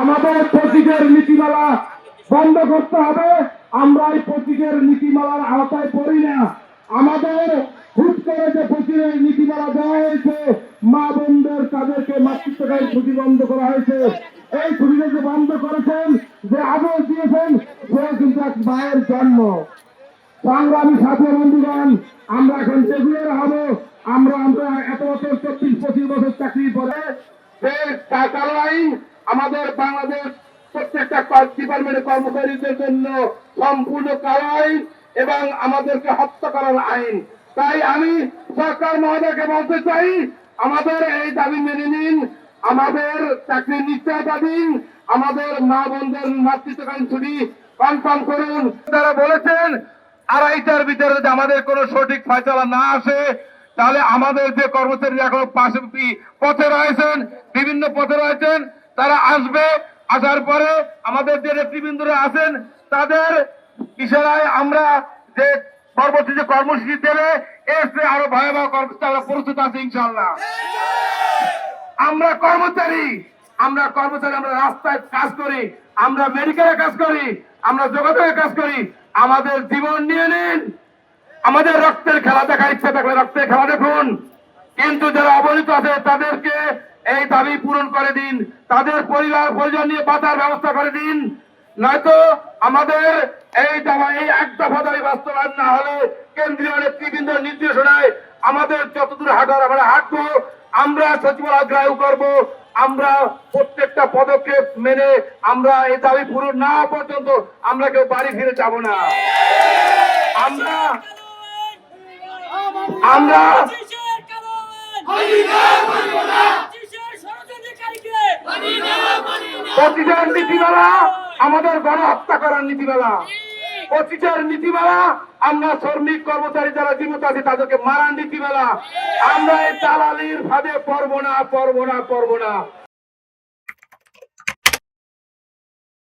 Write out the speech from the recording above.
আমাদের প্রতীকের নীতিমালা বন্ধ করতে হবে। আমরা এই প্রতীকের নীতিমালার আওতায় পড়ি না। আমাদের হুট করে যে প্রতীকের নীতিমালা দেওয়া হয়েছে, মা বোনদের তাদেরকে মাতৃত্বকালীন ছুটি বন্ধ করা হয়েছে। এই ছুটিটা বন্ধ করেছেন, যে আদেশ দিয়েছেন সে কিন্তু এক মায়ের জন্ম। সংগ্রামী সাথী বন্ধুগণ, আমরা এখন রেগুলার হব। আমরা আমরা এত বছর চব্বিশ, পঁচিশ বছর চাকরি পরে যে কালো আইন আমাদের বাংলাদেশ প্রত্যেকটা ডিপার্টমেন্টের কর্মচারীদের জন্য সম্পূর্ণ আইন এবং আমাদেরকে হত্যা করার আইন। তাই আমি সরকার মহোদয়কে বলতে চাই, আমাদের এই দাবি মেনে নিন, আমাদের চাকরির নিশ্চয়তা দিন, আমাদের মা বোনদের মাতৃত্বকালীন ছুটি কনফার্ম করুন। তারা বলেছেন, আড়াইটার ভিতরে যদি আমাদের কোনো সঠিক ফয়সলা না আসে, তাহলে আমাদের যে কর্মচারীরা এখন পাশে পথে রয়েছেন, বিভিন্ন পথে রয়েছেন তারা আসবে, আসার পরে আমাদের যে নেতৃবৃন্দরা আছেন, তাদের ইশারায় আমরা যে পরবর্তী যে কর্মসূচি দেবে চেয়ে আরও ভয়াবহ কর্মসূচি আমরা প্রস্তুত আছি ইনশাল্লাহ আমরা কর্মচারী আমরা কর্মচারী, আমরা রাস্তায় কাজ করি, আমরা মেডিকেলে কাজ করি, আমরা যোগাযোগে কাজ করি, আমাদের জীবন নিয়ে নিন। আমাদের রক্তের খেলা দেখার ইচ্ছা থাকলে রক্তের খেলা দেখুন। কিন্তু যারা অবহিত আছে, তাদেরকে এই দাবি পূরণ করে দিন তাদের পরিবার পরিজন নিয়ে বাঁচার ব্যবস্থা করে দিন নয়তো আমাদের এই দাবা এই এক দফা দাবি বাস্তবায়ন না হলে কেন্দ্রীয় নেতৃবৃন্দ নির্দেশনায় আমাদের যতদূর হাঁটার আমরা হাঁটবো আমরা সচিবালয় গ্রাহ্য করব আমরা প্রত্যেকটা পদক্ষেপ মেনে আমরা এই দাবি পূরণ না পর্যন্ত আমরা কেউ বাড়ি ফিরে যাব না আমরা আমরা পঁচিশের নীতিমালা, আমাদের গণহত্যা করার নীতিমালা। পঁচিশের নীতিমালা, আমরা শ্রমিক কর্মচারী যারা জীবিত আছে, তাদেরকে মারার নীতিমালা। আমরা এই দালালির ফাঁদে পড়ব না পড়ব না পড়ব না।